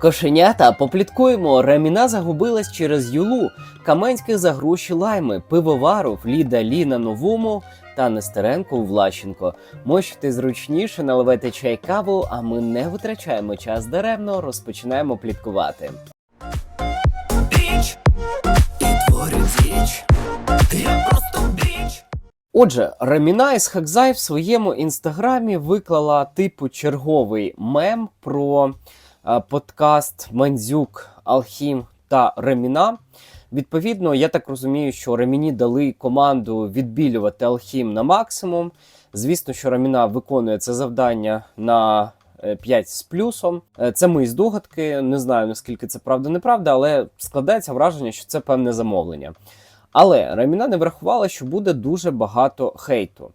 Кошенята, попліткуємо, Раміна загубилась через Юлу, Каменських за гроші лайми, пивоваров, Ліда Лі на новому та Нестеренко у Влащенко. Можете зручніше наливати чай каву, а ми не витрачаємо час даремно, розпочинаємо пліткувати. Біч і творю діч. Я просто біч. Отже, Раміна із Хакзай в своєму інстаграмі виклала типу черговий мем про подкаст Мандзюк, Алхім та Раміна. Відповідно, я так розумію, що Раміні дали команду відбілювати Алхім на максимум. Звісно, що Раміна виконує це завдання на е, 5 з плюсом. Е, Це мої здогадки. Не знаю наскільки це правда неправда, але складається враження, що це певне замовлення. Але Раміна не врахувала, що буде дуже багато хейту.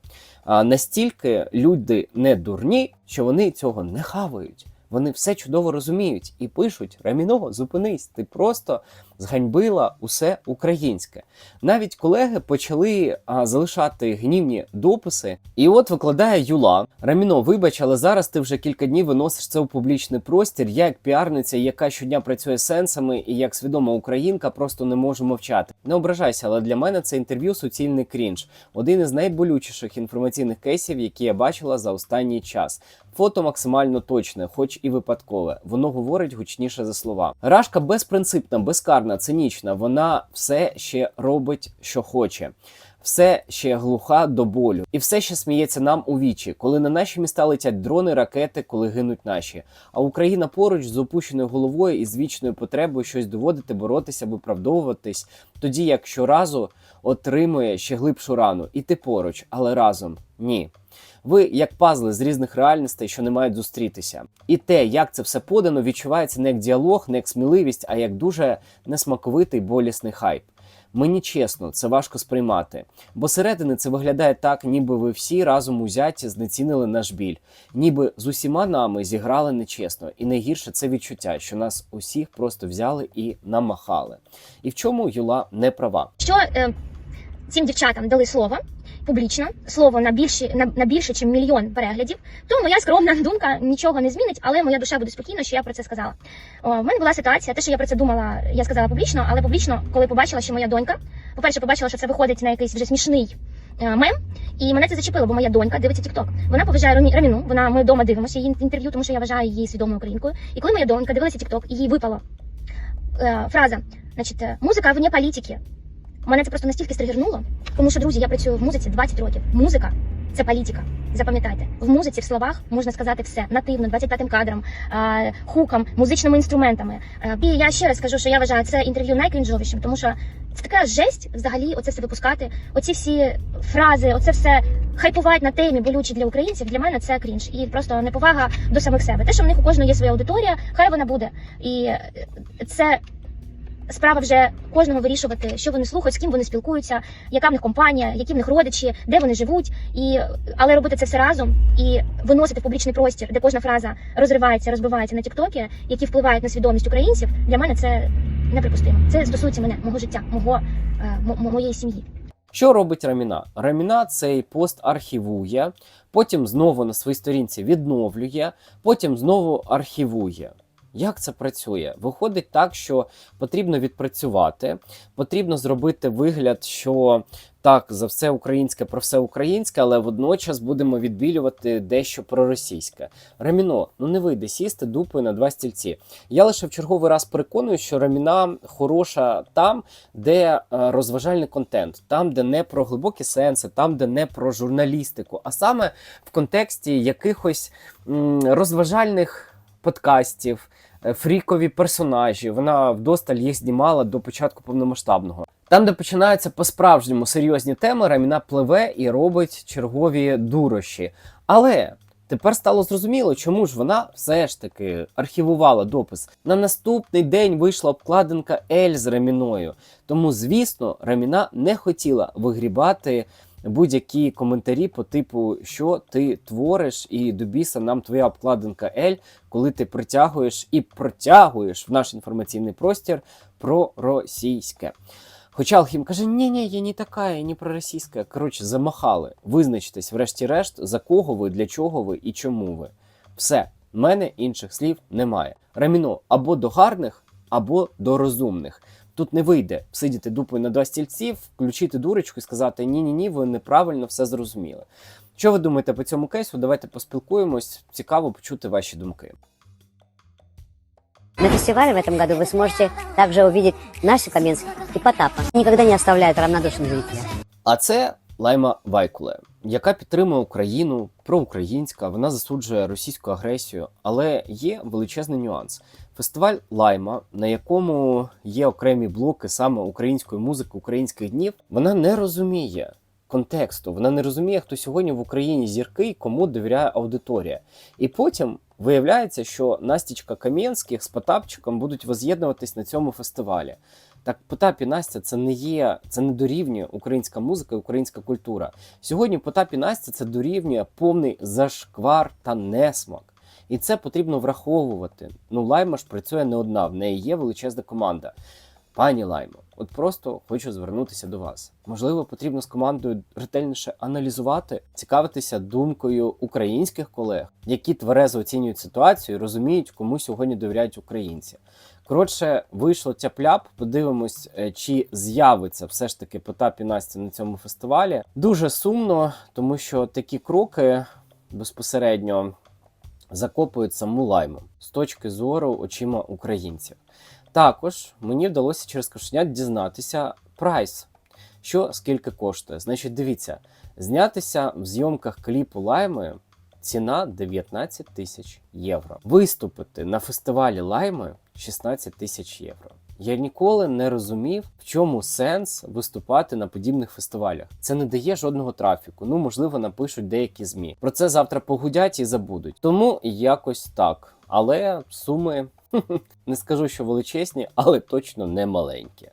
А настільки люди не дурні, що вони цього не хавають. Вони все чудово розуміють і пишуть: Раміно, зупинись, ти просто зганьбила усе українське. Навіть колеги почали а, залишати гнівні дописи. І от викладає Юла. Раміно, вибач, але зараз ти вже кілька днів виносиш це у публічний простір. Я як піарниця, яка щодня працює сенсами, і як свідома українка, просто не можу мовчати. Не ображайся, але для мене це інтерв'ю суцільний крінж. Один із найболючіших інформаційних кейсів, які я бачила за останній час. Фото максимально точне, хоч і випадкове. Воно говорить гучніше за слова. Рашка безпринципна, безкарна, цинічна. Вона все ще робить, що хоче. Все ще глуха до болю, і все ще сміється нам у вічі, коли на наші міста летять дрони, ракети, коли гинуть наші. А Україна поруч з опущеною головою і з вічною потребою щось доводити, боротися, виправдовуватись, тоді як щоразу отримує ще глибшу рану. І ти поруч, але разом ні. Ви як пазли з різних реальностей, що не мають зустрітися. І те, як це все подано, відчувається не як діалог, не як сміливість, а як дуже несмаковитий болісний хайп. Мені чесно, це важко сприймати, бо середини це виглядає так, ніби ви всі разом узяті знецінили наш біль, ніби з усіма нами зіграли нечесно, і найгірше це відчуття, що нас усіх просто взяли і намахали. І в чому Юла не права. що е, цим дівчатам дали слово публічно, слово на більше на, на більше, ніж мільйон переглядів, то моя скромна думка нічого не змінить, але моя душа буде спокійна, що я про це сказала. О, в мене була ситуація, те, що я про це думала, я сказала публічно, але публічно, коли побачила, що моя донька, по-перше, побачила, що це виходить на якийсь вже смішний. е, Мем, і мене це зачепило, бо моя донька дивиться TikTok. Вона поважає Рамі- Раміну. Вона ми вдома дивимося її інтерв'ю, тому що я вважаю її свідомою українкою. І коли моя донька дивилася TikTok, їй випала е, фраза, значить, музика вне політики. Мене це просто настільки стригернуло, тому що, друзі, я працюю в музиці 20 років. Музика це політика. Запам'ятайте, в музиці, в словах можна сказати все нативно, 25-м кадром, хуком, музичними інструментами. Е, і я ще раз скажу, що я вважаю це інтерв'ю найкрінжовішим, тому що це така жесть взагалі, оце все випускати. Оці всі фрази, оце все хайпувати на темі болючі для українців. Для мене це крінж і просто неповага до самих себе. Те, що в них у кожного є своя аудиторія, хай вона буде. І е, це справа вже кожного вирішувати, що вони слухають, з ким вони спілкуються, яка в них компанія, які в них родичі, де вони живуть. І але робити це все разом і виносити в публічний простір, де кожна фраза розривається, розбивається на тіктоки, які впливають на свідомість українців. Для мене це неприпустимо. Це стосується мене, мого життя, мого е, мо- мо- моєї сім'ї. Що робить Раміна? Раміна цей пост архівує, потім знову на своїй сторінці відновлює, потім знову архівує. Як це працює? Виходить так, що потрібно відпрацювати, потрібно зробити вигляд, що так, за все українське про все українське, але водночас будемо відбілювати дещо проросійське. Раміно, ну не вийде сісти дупою на два стільці. Я лише в черговий раз переконую, що Раміна хороша там, де е, розважальний контент, там, де не про глибокі сенси, там, де не про журналістику, а саме в контексті якихось розважальних подкастів, фрікові персонажі. Вона вдосталь їх знімала до початку повномасштабного. Там, де починаються по-справжньому серйозні теми, Раміна пливе і робить чергові дурощі. Але тепер стало зрозуміло, чому ж вона все ж таки архівувала допис. На наступний день вийшла обкладинка Ель з Раміною. Тому, звісно, Раміна не хотіла вигрібати будь-які коментарі по типу, що ти твориш, і до біса нам твоя обкладинка Ель, коли ти притягуєш і протягуєш в наш інформаційний простір проросійське. Хоча Алхім каже: ні, ні, я не така, я не проросійська. Коротше, замахали. Визначтесь, врешті-решт, за кого ви, для чого ви і чому ви. Все. У мене інших слів немає. Раміно або до гарних, або до розумних. Тут не вийде сидіти дупою на два стільці, включити дурочку і сказати ні, ні, ні, ви неправильно все зрозуміли. Що ви думаєте по цьому кейсу? Давайте поспілкуємось. Цікаво почути ваші думки. На фестивале в этом году вы сможете также увидеть наши Каменских и Потапа. Никогда не оставляют равнодушным зрителя. А це Лайма Вайкуле, яка підтримує Україну, проукраїнська, вона засуджує російську агресію, але є величезний нюанс. Фестиваль Лайма, на якому є окремі блоки саме української музики, українських днів, вона не розуміє контексту, вона не розуміє, хто сьогодні в Україні зірки і кому довіряє аудиторія. І потім виявляється, що Настічка Кам'янських з Потапчиком будуть воз'єднуватись на цьому фестивалі. Так, Потап і Настя це не є, це не дорівнює українська музика і українська культура. Сьогодні Потап і Настя це дорівнює повний зашквар та несмак. І це потрібно враховувати. Ну, Лайма ж працює не одна, в неї є величезна команда. Пані Лаймо, от просто хочу звернутися до вас. Можливо, потрібно з командою ретельніше аналізувати, цікавитися думкою українських колег, які тверезо оцінюють ситуацію і розуміють, кому сьогодні довіряють українці. Коротше, вийшло тяп-ляп. Подивимось, е, чи з'явиться все ж таки Потап і Настя на цьому фестивалі. Дуже сумно, тому що такі кроки безпосередньо закопують саму лайму з точки зору очима українців. Також мені вдалося через кошенят дізнатися прайс, що скільки коштує. Значить, дивіться, знятися в зйомках кліпу лайми ціна 19 тисяч євро. Виступити на фестивалі лайми 16 тисяч євро. Я ніколи не розумів, в чому сенс виступати на подібних фестивалях. Це не дає жодного трафіку. Ну, можливо, напишуть деякі змі. Про це завтра погудять і забудуть. Тому якось так. Але суми не скажу, що величезні, але точно не маленькі.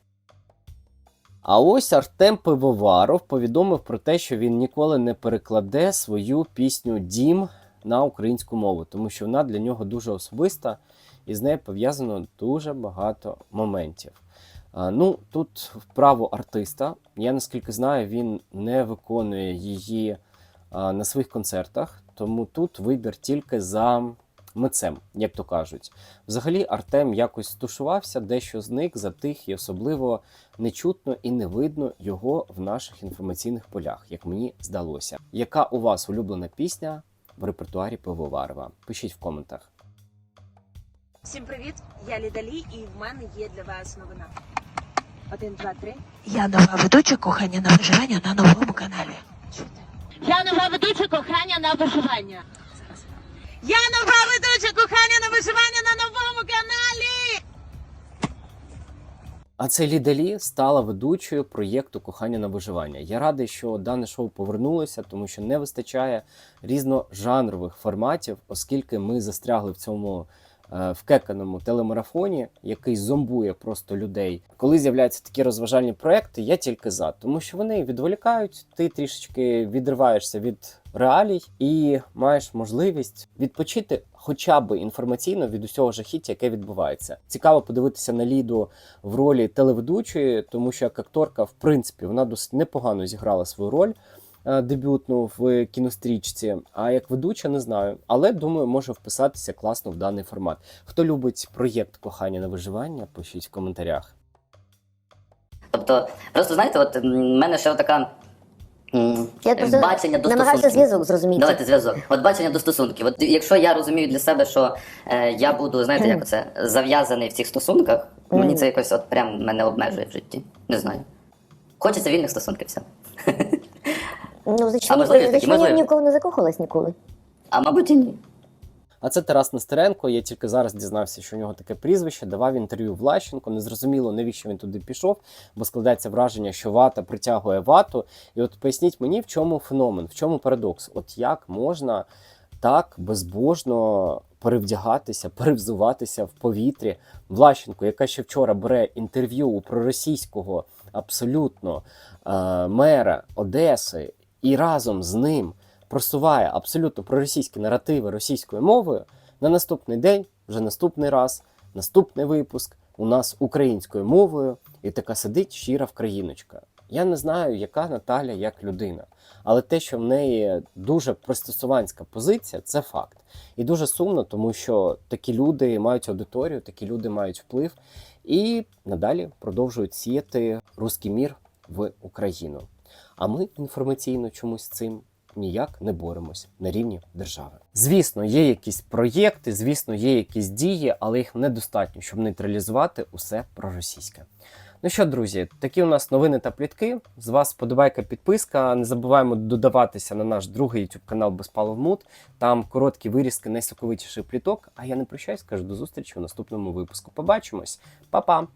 А ось Артем Пивоваров повідомив про те, що він ніколи не перекладе свою пісню Дім на українську мову, тому що вона для нього дуже особиста і з нею пов'язано дуже багато моментів. Ну, тут право артиста. Я наскільки знаю, він не виконує її на своїх концертах, тому тут вибір тільки за митцем, як то кажуть. Взагалі, Артем якось стушувався, дещо зник, затих, і особливо не чутно і не видно його в наших інформаційних полях, як мені здалося. Яка у вас улюблена пісня в репертуарі Пивоварова? Пишіть в коментах. Всім привіт! Я Лідалі, і в мене є для вас новина. Один, два, три. Я нова ведуча кохання на виживання на новому каналі. Я нова ведуча кохання на виживання. Я нова ведуча кохання на виживання на новому каналі. А це Лідалі стала ведучою проєкту Кохання на виживання. Я радий, що дане шоу повернулося, тому що не вистачає різножанрових форматів, оскільки ми застрягли в цьому е, вкеканому телемарафоні, який зомбує просто людей. Коли з'являються такі розважальні проекти, я тільки за, тому що вони відволікають, ти трішечки відриваєшся від реалій і маєш можливість відпочити хоча б інформаційно від усього жахіття, яке відбувається. Цікаво подивитися на Ліду в ролі телеведучої, тому що як акторка, в принципі, вона досить непогано зіграла свою роль. е, Дебютну в кінострічці, а як ведуча не знаю. Але думаю, може вписатися класно в даний формат. Хто любить проєкт кохання на виживання, пишіть в коментарях. Тобто, просто знаєте, от в мене ще така Я просто бачення до намагався стосунків. зв'язок зрозуміти. Давайте зв'язок. От бачення до стосунків. От якщо я розумію для себе, що е, я буду, знаєте, як це зав'язаний в цих стосунках, мені це якось от прям мене обмежує в житті. Не знаю. Хочеться вільних стосунків все. Ну, значить, А можливо, значить, такі, мені можливо. ніколи не закохалась ніколи. А мабуть і ні. А це Тарас Нестеренко. Я тільки зараз дізнався, що у нього таке прізвище. Давав інтерв'ю Влащенко. Незрозуміло, навіщо він туди пішов, бо складається враження, що вата притягує вату. І от поясніть мені, в чому феномен, в чому парадокс? От як можна так безбожно перевдягатися, перевзуватися в повітрі? Влащенко, яка ще вчора бере інтерв'ю у проросійського абсолютно е, мера Одеси, і разом з ним просуває абсолютно проросійські наративи російською мовою, на наступний день, вже наступний раз, наступний випуск у нас українською мовою, і така сидить щира вкраїночка. Я не знаю, яка Наталя як людина, але те, що в неї дуже пристосуванська позиція, це факт. І дуже сумно, тому що такі люди мають аудиторію, такі люди мають вплив і надалі продовжують сіяти руський мір в Україну. А ми інформаційно чомусь цим ніяк не боремось на рівні держави. Звісно, є якісь проєкти, звісно, є якісь дії, але їх недостатньо, щоб нейтралізувати усе проросійське. Ну що, друзі, такі у нас новини та плітки. З вас подобайка, підписка. Не забуваємо додаватися на наш другий YouTube канал Безпалов Мут. Там короткі вирізки найсоковитіших пліток. А я не прощаюсь, кажу до зустрічі у наступному випуску. Побачимось, Па-па!